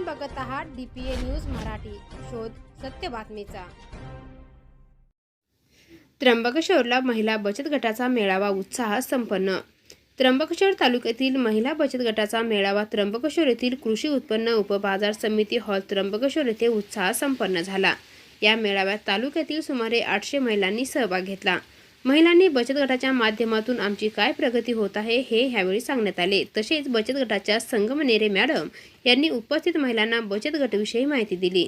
आपण बघत आहात डीपीए न्यूज मराठी. शोध सत्य बातमीचा. त्र्यंबकेश्वरला महिला बचत गटाचा मेळावा उत्साह संपन्न. त्र्यंबकेश्वर तालुक्यातील महिला बचत गटाचा मेळावा त्र्यंबकेश्वर येथील कृषी उत्पन्न उपबाजार समिती हॉल त्र्यंबकेश्वर येथे उत्साह संपन्न झाला. या मेळाव्यात तालुक्यातील सुमारे आठशे महिलांनी सहभाग घेतला. महिलांनी बचत गटाच्या माध्यमातून आमची काय प्रगती होत आहे हे ह्यावेळी सांगण्यात आले. तसेच बचत गटाच्या संगमनेरे मॅडम यांनी उपस्थित महिलांना बचत गटविषयी माहिती दिली.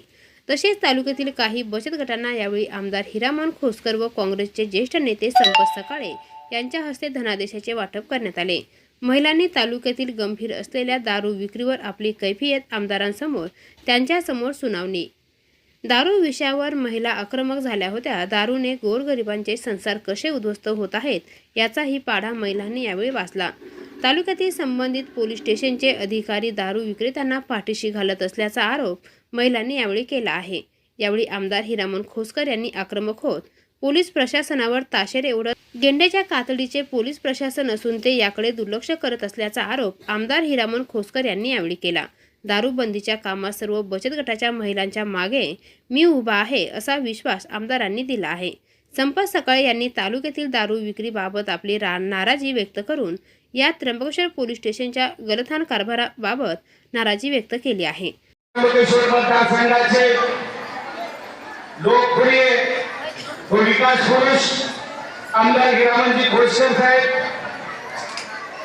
तसेच तालुक्यातील काही बचत गटांना यावेळी आमदार हिरामन खोसकर व काँग्रेसचे ज्येष्ठ नेते संपत सकाळे यांच्या हस्ते धनादेशाचे वाटप करण्यात आले. महिलांनी तालुक्यातील गंभीर असलेल्या दारू विक्रीवर आपली कैफियत आमदारांसमोर त्यांच्यासमोर सुनावणी दारू विषयावर महिला आक्रमक झाल्या होत्या. दारूने गोरगरिबांचे संसार कसे उद्ध्वस्त होत आहेत याचाही पाढा महिलांनी यावेळी वाचला. तालुक्यातील संबंधित पोलीस स्टेशनचे अधिकारी दारू विक्रेत्यांना पाठीशी घालत असल्याचा आरोप महिलांनी यावेळी केला आहे. यावेळी आमदार हिरामन खोसकर यांनी आक्रमक होत पोलीस प्रशासनावर ताशेरे ओढत गेंड्याच्या कातडीचे पोलीस प्रशासन असून ते याकडे दुर्लक्ष करत असल्याचा आरोप आमदार हिरामन खोसकर यांनी यावेळी केला. दारूबंदीच्या कामात सर्व बचत गटाच्या महिलांच्या मागे मी उभा आहे असा विश्वास आमदारांनी दिला आहे. संपत सकाळे यांनी तालुक्यातील दारू विक्रीबाबत आपली रा नाराजी व्यक्त करून या त्र्यंबकेश्वर पोलीस स्टेशनच्या गलथान कारभाराबाबत नाराजी व्यक्त केली आहे. लोकप्रिय विकास पुरुष आमदार गिरामनजी साहेब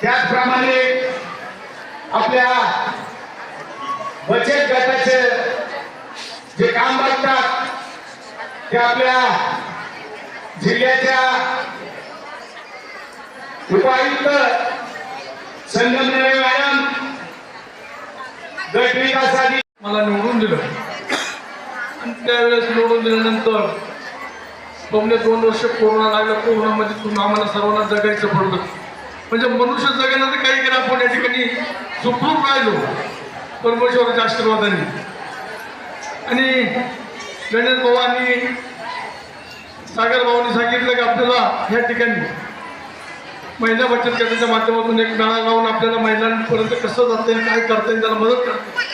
त्याचप्रमाणे आपल्या बचत गटाचे जे काम बघतात ते आपल्या जिल्ह्याच्या उपायुक्त संगमनेर मॅडम गट विकासाधिकारी मला निवडून दिलं. आणि त्यावेळेस निवडून दिल्यानंतर पावणे दोन वर्ष कोरोना लागला कोरोनामध्ये तुम्ही आम्हाला सर्वांना जगायचं पडलं. म्हणजे मनुष्य जगायला तर काही केलं आपण या ठिकाणी? सुखरूप राहिलो. परमेश्वराच्या आशीर्वादाने. आणि गणेश भावांनी सागर भावांनी सांगितलं की आपल्याला ह्या ठिकाणी महिला बचत गटाच्या माध्यमातून एक मेळा लावून आपल्याला महिलांपर्यंत कसं जाता येईल काय करता येईल त्याला मदत करते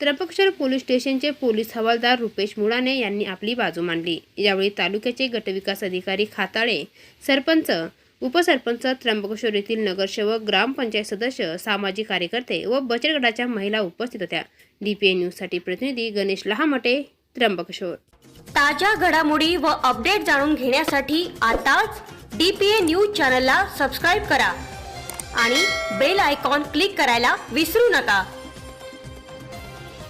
त्र्यंबकेश्वर पोलीस स्टेशनचे पोलीस हवालदार रुपेश मुळाने यांनी आपली बाजू मांडली. यावेळी तालुक्याचे गटविकास अधिकारी खाताळे सरपंच उपसरपंच त्र्यंबकेश्वर येथील नगरसेवक ग्रामपंचायत सदस्य सामाजिक कार्यकर्ते व बचत गटाच्या महिला उपस्थित होत्या. डीपीए न्यूजसाठी प्रतिनिधी गणेश लहामटे त्र्यंबकेश्वर. ताज्या घडामोडी व अपडेट जाणून घेण्यासाठी आताच डी पी ए न्यूज चॅनलला सबस्क्राईब करा आणि बेल आयकॉन क्लिक करायला विसरू नका.